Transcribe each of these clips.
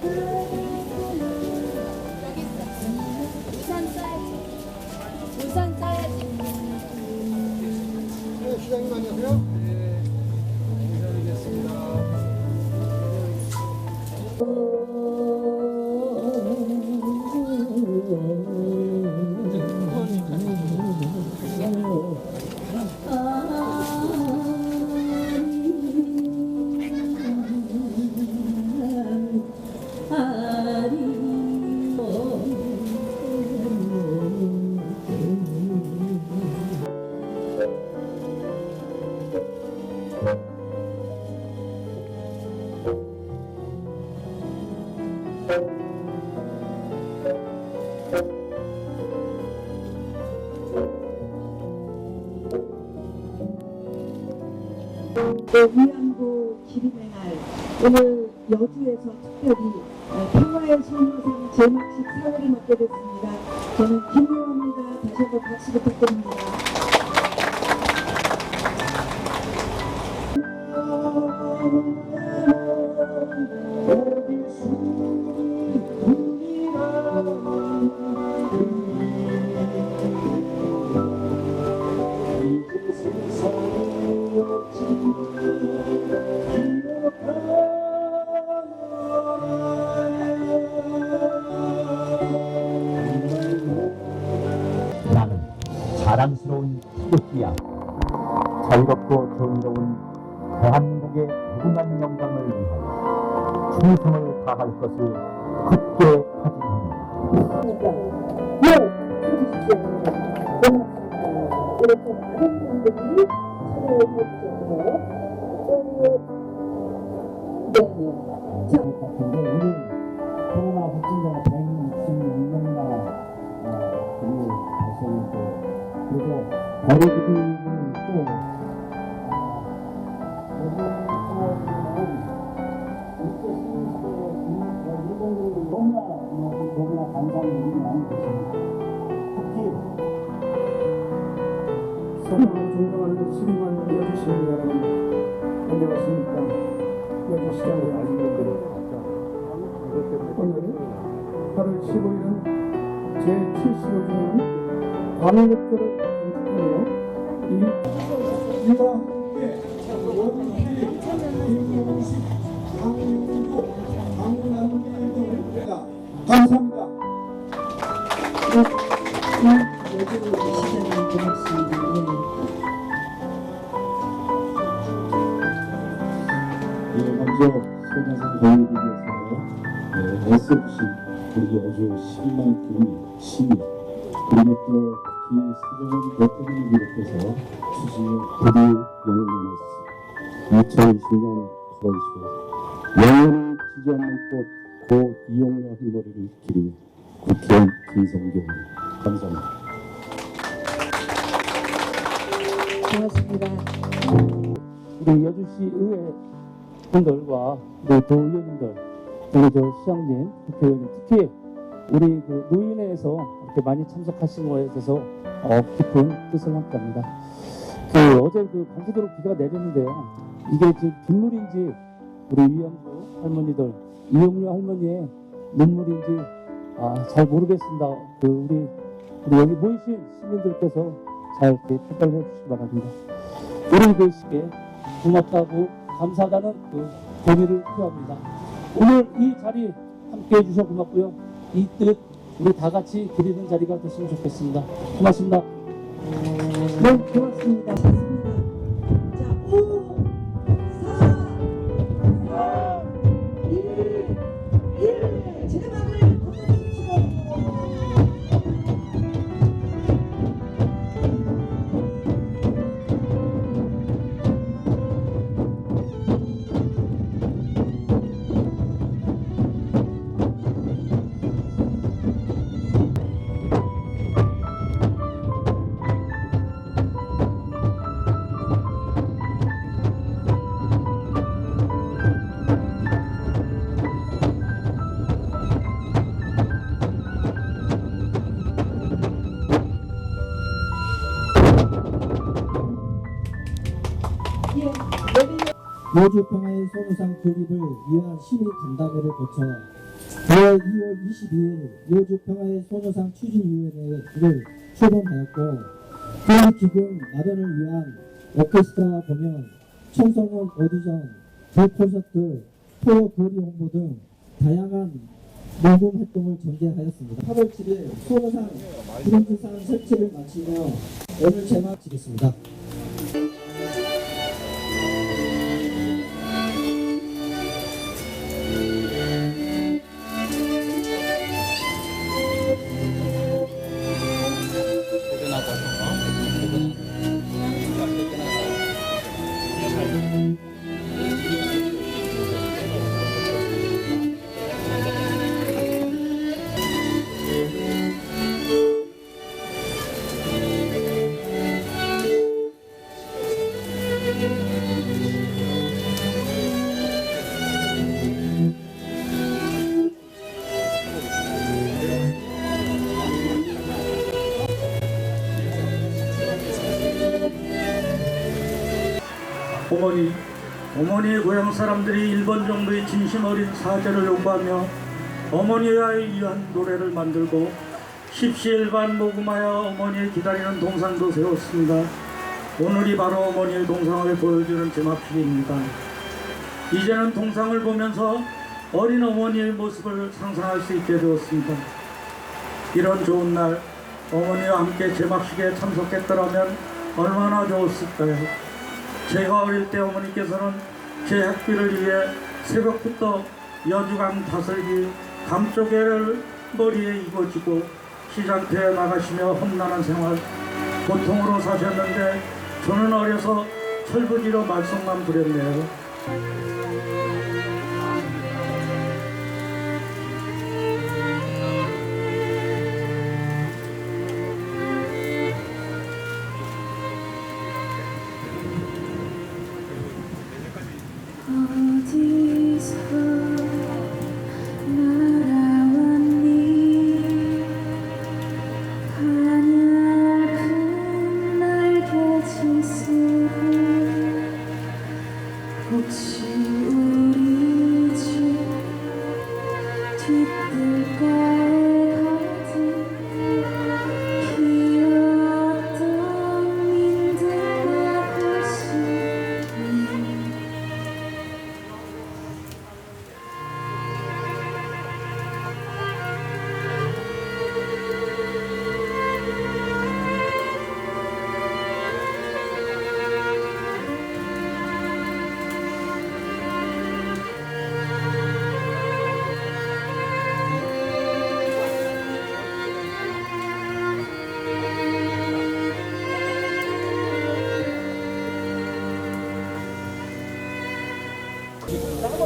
네, 시장님 안녕하세요. 네, 위안부 기림의 날 오늘 여주에서 특별히 네, 평화의 소녀상 제막식 사회를 맡게 됐습니다. 저는 김효원입니다. 다시 한번 박수 부탁드립니다. 자랑스러운 태극기야. 자유롭고 정의로운 대한민국의 무궁한 영광을 위하여 충성을 다할 것을 굳게 다짐합니다. 네, 해주십시오. 고맙습니다. 이렇게 많은 분들이 참여해 주셔서 또 네, 자, 같은데 오늘 코로나 확진자가 166 뭐, 여주시장의 아주분들 오늘은 8월 15일은 제75주년 광복절을 공축하며 감사합니다. 네. 예, 먼저 소녀상 공유국에서 네, SFC 우리 여주 10만 군 시민 그리고 또 특히 수정원 대통령을 비롯해서 추진의 부디 영원했습니다. 2020년 8월 15일 영원히 지지 않는 꽃 고 이용료 할머니를 기리 국회의원 김성경 감사합니다. 고맙습니다. 우리 여주시 의회 분들과 우리 도의원님들 그리고 저 시장님 국회의원님 특히 우리 그 노인회에서 이렇게 많이 참석하신 거에 대해서 어, 깊은 뜻을 함께합니다. 그 어제 그 밤새도록 비가 내렸는데요. 이게 지금 빗물인지 우리 위안부 할머니들 이용료 할머니의 눈물인지 아, 잘 모르겠습니다. 그 우리 우리 여기 모이신 시민들께서 잘 판단해 주시기 바랍니다. 우리 그 시에 고맙다고 감사하다는 그 권위를 표합니다. 오늘 이 자리 함께 해주셔서 고맙고요. 이 뜻 우리 다 같이 드리는 자리가 됐으면 좋겠습니다. 고맙습니다. 네, 고맙습니다. 여주 평화의 소노상 조립을 위한 시민 간담회를 거쳐 9월 2월 22일 여주 평화의 소노상 추진위원회를 출범하였고 그 기금 마련을 위한 오케스트라 공연, 청소년 오디션, 북콘서트, 포 거리 홍보 등 다양한 모금 활동을 전개하였습니다. 8월 7일 소노상 브론즈상 설치를 마치며 오늘 제막 마치겠습니다. 어머니, 어머니의 고향 사람들이 1번 정도의 진심 어린 사죄를 요구하며 어머니와 위한 노래를 만들고 십시일반 모금하여 어머니의 기다리는 동상도 세웠습니다. 오늘이 바로 어머니의 동상을 보여주는 제막식입니다. 이제는 동상을 보면서 어린 어머니의 모습을 상상할 수 있게 되었습니다. 이런 좋은 날 어머니와 함께 제막식에 참석했더라면 얼마나 좋았을까요? 제가 어릴 때 어머니께서는 제 학비를 위해 새벽부터 여주강 다슬기 감쪽개를 머리에 입어지고 시장터에 나가시며 험난한 생활 고통으로 사셨는데 저는 어려서 철부지로 말썽만 부렸네요.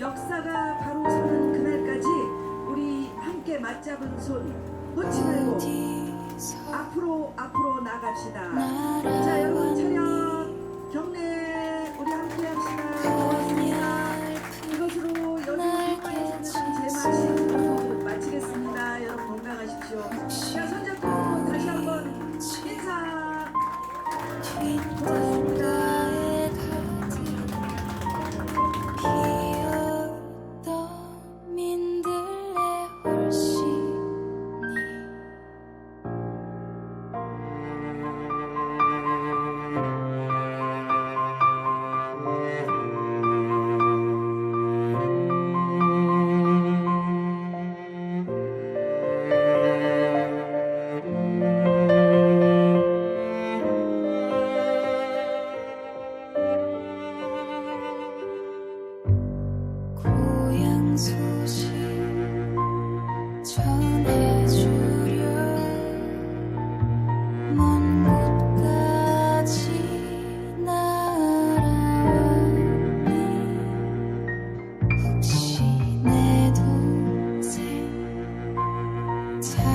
역사가 바로 서는 그날까지 우리 함께 맞잡은 손 놓지 말고 앞으로 앞으로 나갑시다. 才。